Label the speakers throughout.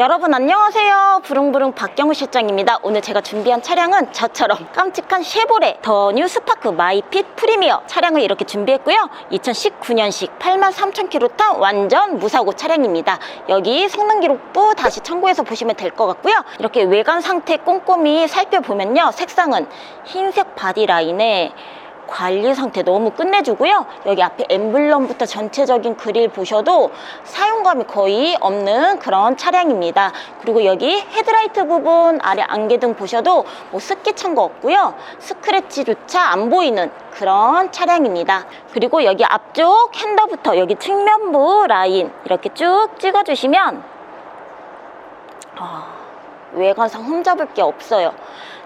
Speaker 1: 여러분 안녕하세요. 부릉부릉 박경우 실장입니다. 오늘 제가 준비한 차량은 저처럼 깜찍한 쉐보레 더 뉴 스파크 마이핏 프리미어 차량을 이렇게 준비했고요. 2019년식 83,000km 탄 완전 무사고 차량입니다. 여기 성능 기록부 다시 참고해서 보시면 될 것 같고요. 이렇게 외관 상태 꼼꼼히 살펴보면요. 색상은 흰색 바디 라인에 관리 상태 너무 끝내주고요. 여기 앞에 엠블럼부터 전체적인 그릴 보셔도 사용감이 거의 없는 그런 차량입니다. 그리고 여기 헤드라이트 부분 아래 안개등 보셔도 뭐 습기 찬 거 없고요. 스크래치조차 안 보이는 그런 차량입니다. 그리고 여기 앞쪽 핸더부터 여기 측면부 라인 이렇게 쭉 찍어주시면 아, 외관상 흠잡을 게 없어요.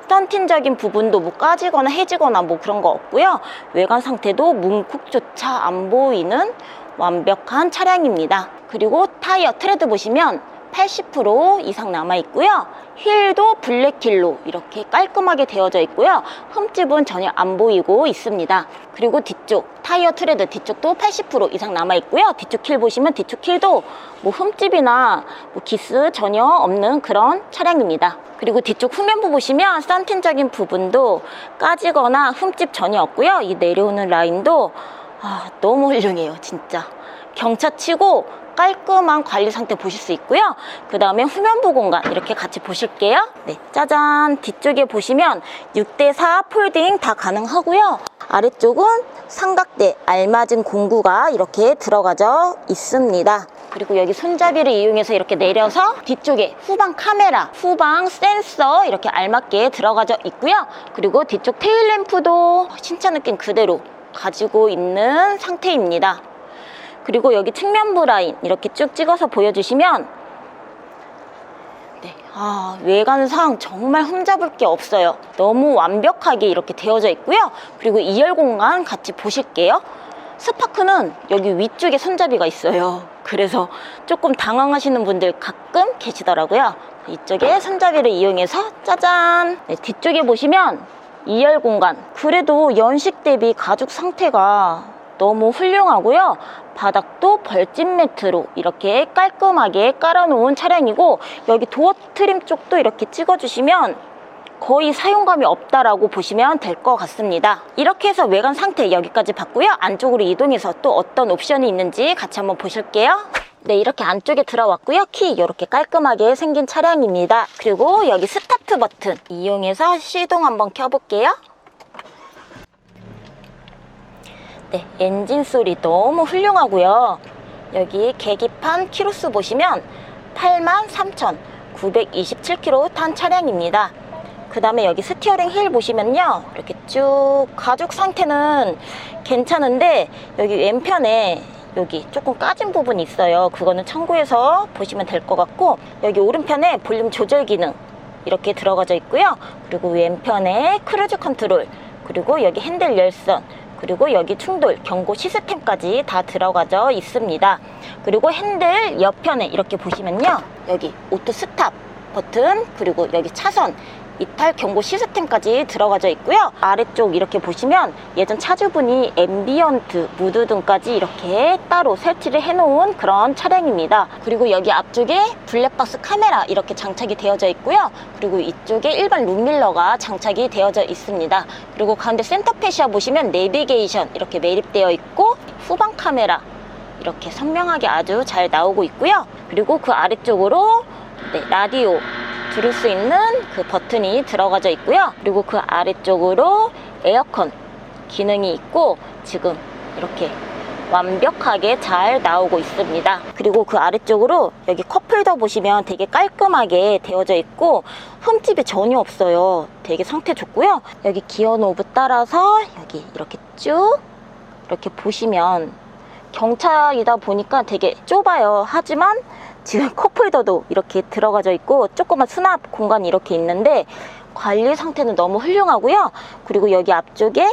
Speaker 1: 스턴팅적인 부분도 뭐 까지거나 해지거나 뭐 그런 거 없고요. 외관 상태도 문콕조차 안 보이는 완벽한 차량입니다. 그리고 타이어 트레드 보시면 80% 이상 남아 있고요. 휠도 블랙킬로 이렇게 깔끔하게 되어져 있고요. 흠집은 전혀 안 보이고 있습니다. 그리고 뒤쪽 타이어 트레드 뒤쪽도 80% 이상 남아 있고요. 뒤쪽 힐 보시면 뒤쪽 힐도 뭐 흠집이나 뭐 기스 전혀 없는 그런 차량입니다. 그리고 뒤쪽 후면부 보시면 썬틴적인 부분도 까지거나 흠집 전혀 없고요. 이 내려오는 라인도 아, 너무 훌륭해요, 진짜. 경차치고 깔끔한 관리 상태 보실 수 있고요. 그 다음에 후면부 공간 이렇게 같이 보실게요. 네, 짜잔. 뒤쪽에 보시면 6대4 폴딩 다 가능하고요. 아래쪽은 삼각대 알맞은 공구가 이렇게 들어가져 있습니다. 그리고 여기 손잡이를 이용해서 이렇게 내려서 뒤쪽에 후방 카메라, 후방 센서 이렇게 알맞게 들어가져 있고요. 그리고 뒤쪽 테일램프도 신차 느낌 그대로 가지고 있는 상태입니다. 그리고 여기 측면부 라인 이렇게 쭉 찍어서 보여주시면 네, 아, 외관상 정말 흠잡을 게 없어요. 너무 완벽하게 이렇게 되어져 있고요. 그리고 2열 공간 같이 보실게요. 스파크는 여기 위쪽에 손잡이가 있어요. 그래서 조금 당황하시는 분들 가끔 계시더라고요. 이쪽에 손잡이를 이용해서 짜잔! 네, 뒤쪽에 보시면 2열 공간. 그래도 연식 대비 가죽 상태가 너무 훌륭하고요. 바닥도 벌집 매트로 이렇게 깔끔하게 깔아놓은 차량이고 여기 도어 트림 쪽도 이렇게 찍어주시면 거의 사용감이 없다라고 보시면 될 것 같습니다. 이렇게 해서 외관 상태 여기까지 봤고요. 안쪽으로 이동해서 또 어떤 옵션이 있는지 같이 한번 보실게요. 네, 이렇게 안쪽에 들어왔고요. 키 이렇게 깔끔하게 생긴 차량입니다. 그리고 여기 스타트 버튼 이용해서 시동 한번 켜볼게요. 네, 엔진 소리 너무 훌륭하고요. 여기 계기판 키로수 보시면 83,927km 탄 차량입니다. 그 다음에 여기 스티어링 휠 보시면요. 이렇게 쭉 가죽 상태는 괜찮은데 여기 왼편에 여기 조금 까진 부분이 있어요. 그거는 참고해서 보시면 될 것 같고 여기 오른편에 볼륨 조절 기능 이렇게 들어가져 있고요. 그리고 왼편에 크루즈 컨트롤 그리고 여기 핸들 열선 그리고 여기 충돌 경고 시스템까지 다 들어가져 있습니다. 그리고 핸들 옆편에 이렇게 보시면요. 여기 오토 스탑 버튼 그리고 여기 차선 이탈 경고 시스템까지 들어가져 있고요. 아래쪽 이렇게 보시면 예전 차주분이 앰비언트 무드 등까지 이렇게 따로 설치를 해놓은 그런 차량입니다. 그리고 여기 앞쪽에 블랙박스 카메라 이렇게 장착이 되어져 있고요. 그리고 이쪽에 일반 룸밀러가 장착이 되어져 있습니다. 그리고 가운데 센터페시아 보시면 내비게이션 이렇게 매립되어 있고 후방 카메라 이렇게 선명하게 아주 잘 나오고 있고요. 그리고 그 아래쪽으로 네, 라디오 들을 수 있는 그 버튼이 들어가져 있고요. 그리고 그 아래쪽으로 에어컨 기능이 있고 지금 이렇게 완벽하게 잘 나오고 있습니다. 그리고 그 아래쪽으로 여기 컵홀더 보시면 되게 깔끔하게 되어져 있고 흠집이 전혀 없어요. 되게 상태 좋고요. 여기 기어 노브 따라서 여기 이렇게 쭉 이렇게 보시면 경차이다 보니까 되게 좁아요. 하지만 지금 컵홀더도 이렇게 들어가져 있고 조그만 수납 공간이 이렇게 있는데 관리 상태는 너무 훌륭하고요. 그리고 여기 앞쪽에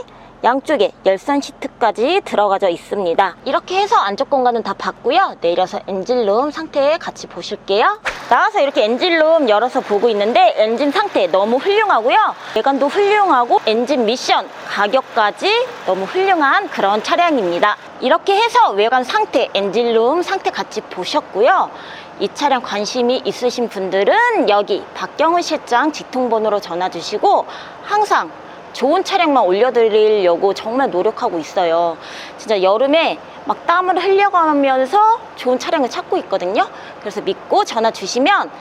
Speaker 1: 양쪽에 열선 시트까지 들어가져 있습니다. 이렇게 해서 안쪽 공간은 다 봤고요. 내려서 엔진룸 상태 같이 보실게요. 나와서 이렇게 엔진룸 열어서 보고 있는데 엔진 상태 너무 훌륭하고요. 외관도 훌륭하고 엔진 미션 가격까지 너무 훌륭한 그런 차량입니다. 이렇게 해서 외관 상태, 엔진룸 상태 같이 보셨고요. 이 차량 관심이 있으신 분들은 여기 박경훈 실장 직통번호로 전화 주시고 항상 좋은 차량만 올려드리려고 정말 노력하고 있어요. 진짜 여름에 막 땀을 흘려가면서 좋은 차량을 찾고 있거든요. 그래서 믿고 전화 주시면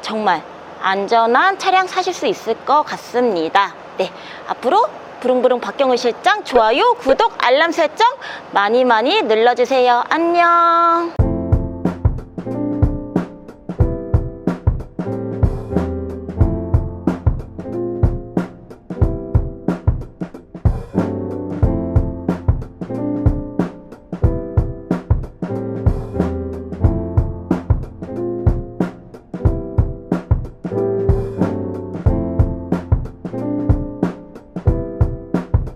Speaker 1: 정말 안전한 차량 사실 수 있을 것 같습니다. 네. 앞으로 부릉부릉 박경훈 실장 좋아요, 구독, 알람 설정 많이 많이 눌러주세요. 안녕.